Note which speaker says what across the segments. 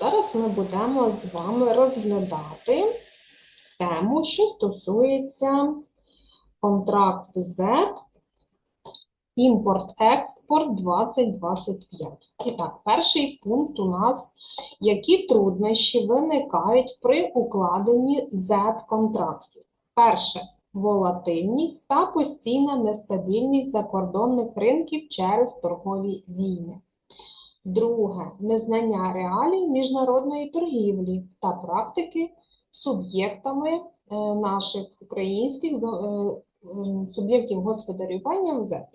Speaker 1: Зараз ми будемо з вами розглядати тему, що стосується контракт Z, імпорт-експорт 2025. І так, перший пункт у нас, які труднощі виникають при укладенні Z-контрактів. Перше волатильність та постійна нестабільність закордонних ринків через торгові війни. Друге незнання реалій міжнародної торгівлі та практики суб'єктами е, наших українських е, м, суб'єктів господарювання ЗЕД.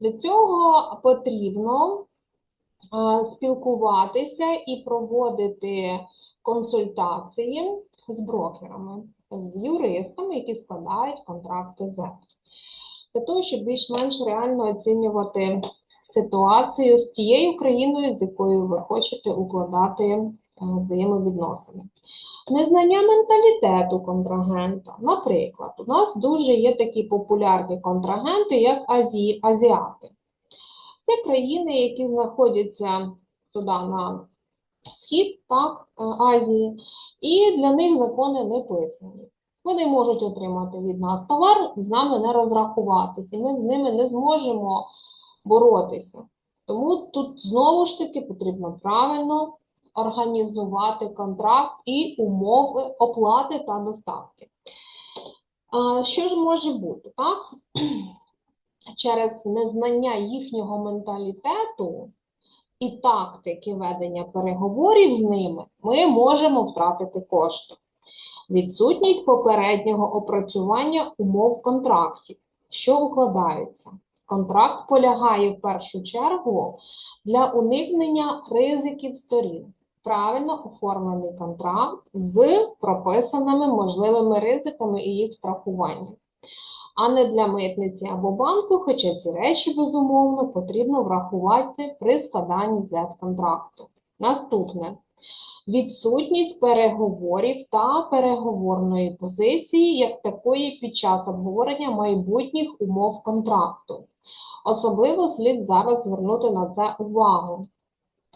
Speaker 1: Для цього потрібно е, спілкуватися і проводити консультації з брокерами, з юристами, які складають контракти ЗЕД. Для того, щоб більш-менш реально оцінювати ситуацію з тією країною, з якою ви хочете укладати е, взаємовідносини. Незнання менталітету контрагента. Наприклад, у нас дуже є такі популярні контрагенти, як азі... азіати. Це країни, які знаходяться туди на схід, так, е, Азії, і для них закони не писані. Вони можуть отримати від нас товар, з нами не розрахуватися, і ми з ними не зможемо боротися. Тому тут знову ж таки потрібно правильно організувати контракт і умови оплати та доставки. Що ж може бути, так? Через незнання їхнього менталітету і тактики ведення переговорів з ними ми можемо втратити кошти. Відсутність попереднього опрацювання умов контрактів, що укладаються. Контракт полягає в першу чергу для уникнення ризиків сторін. Правильно оформлений контракт з прописаними можливими ризиками і їх страхуванням, а не для митниці або банку, хоча ці речі, безумовно, потрібно врахувати при складанні Z-контракту. Наступне. Відсутність переговорів та переговорної позиції як такої під час обговорення майбутніх умов контракту. Особливо слід зараз звернути на це увагу,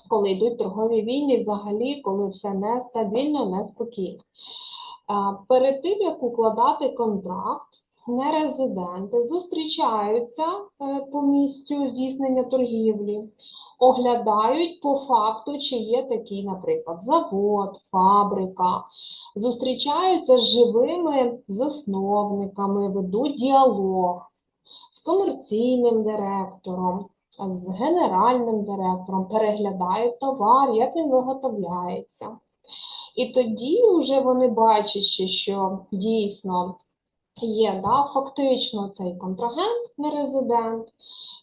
Speaker 1: коли йдуть торгові війни, взагалі, коли все нестабільно, неспокійно. Перед тим, як укладати контракт, нерезиденти зустрічаються е, по місцю здійснення торгівлі, оглядають по факту, чи є такий, наприклад, завод, фабрика, зустрічаються з живими засновниками, ведуть діалог з комерційним директором, з генеральним директором, переглядають товар, як він виготовляється. І тоді вже вони бачать, що дійсно є да, фактично цей контрагент, не резидент,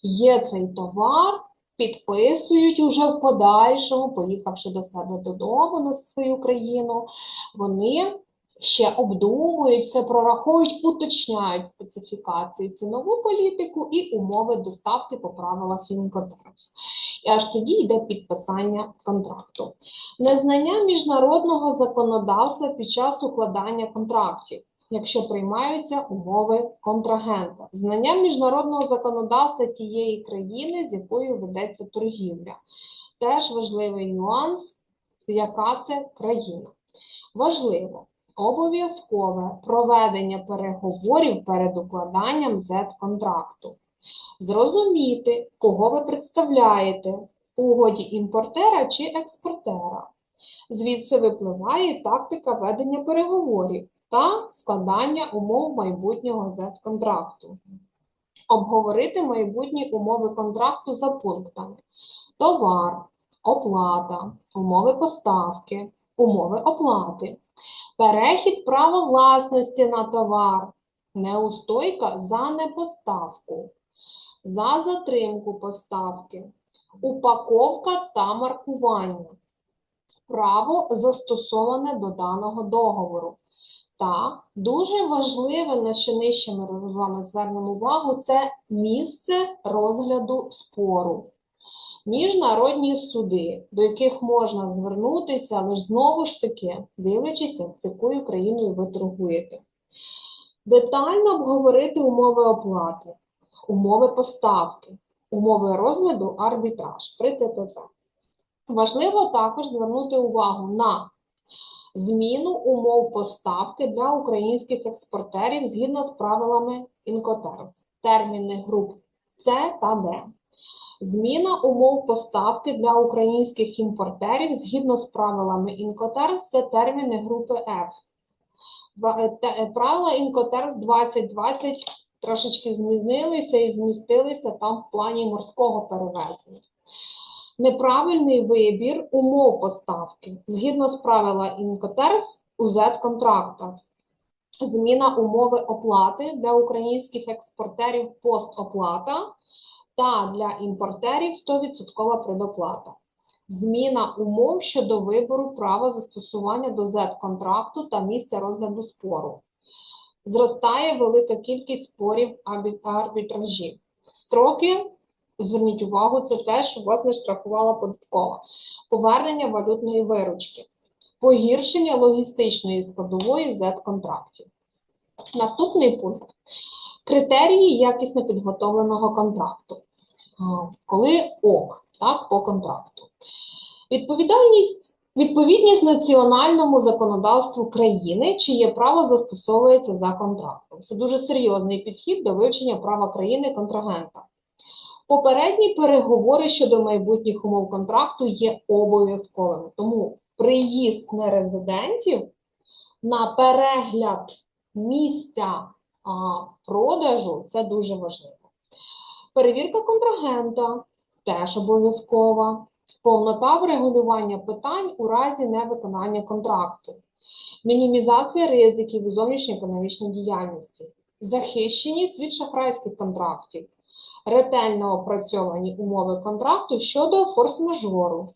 Speaker 1: є цей товар, підписують уже в подальшому, поїхавши до себе додому на свою країну, вони ще обдумують, все прораховують, уточняють специфікацію, цінову політику і умови доставки по правилах Фінкотерекс. І аж тоді йде підписання контракту. Незнання міжнародного законодавства під час укладання контрактів. Якщо приймаються умови контрагента, знання міжнародного законодавства тієї країни, з якою ведеться торгівля. Теж важливий нюанс, яка це країна. Важливо обов'язкове проведення переговорів перед укладанням Z-контракту. Зрозуміти, кого ви представляєте угоді імпортера чи експортера. Звідси випливає тактика ведення переговорів та складання умов майбутнього Z-контракту. Обговорити майбутні умови контракту за пунктами: товар, оплата, умови поставки, умови оплати, перехід права власності на товар, неустойка за непоставку, за затримку поставки, упаковка та маркування, право застосоване до даного договору. Та дуже важливе, на що нижче ми з вами звернемо увагу, це місце розгляду спору. Міжнародні суди, до яких можна звернутися, але ж знову ж таки, дивлячись, з якою країною ви торгуєте. Детально обговорити умови оплати, умови поставки, умови розгляду арбітраж при ТПП. Важливо також звернути увагу на зміну умов поставки для українських експортерів згідно з правилами Incoterms. Терміни груп С та Д. Зміна умов поставки для українських імпортерів згідно з правилами Incoterms – це терміни групи F. Е, е, Правила Incoterms 2020 трошечки змінилися і змістилися там в плані морського перевезення. Неправильний вибір умов поставки згідно з правила Incoterms у Z-контрактах. Зміна умови оплати для українських експортерів постоплата та для імпортерів 100% предоплата. Зміна умов щодо вибору права застосування до Z-контракту та місця розгляду спору. Зростає велика кількість спорів арбі- арбітражів. Строки, зверніть увагу, це те, що вас не штрафувала податкова. Повернення валютної виручки. Погіршення логістичної складової Z-контрактів. Наступний пункт. Критерії якісно підготовленого контракту. А, Коли ок, так, по контракту. Відповідальність, відповідність національному законодавству країни, чиє право застосовується за контрактом. Це дуже серйозний підхід до вивчення права країни контрагента. Попередні переговори щодо майбутніх умов контракту є обов'язковими, тому приїзд нерезидентів на перегляд місця продажу це дуже важливо. Перевірка контрагента теж обов'язкова. Повнота врегулювання питань у разі невиконання контракту. Мінімізація ризиків у зовнішньоекономічній діяльності. Захищеність від шахрайських контрактів. Ретельно опрацьовані умови контракту щодо форс-мажору.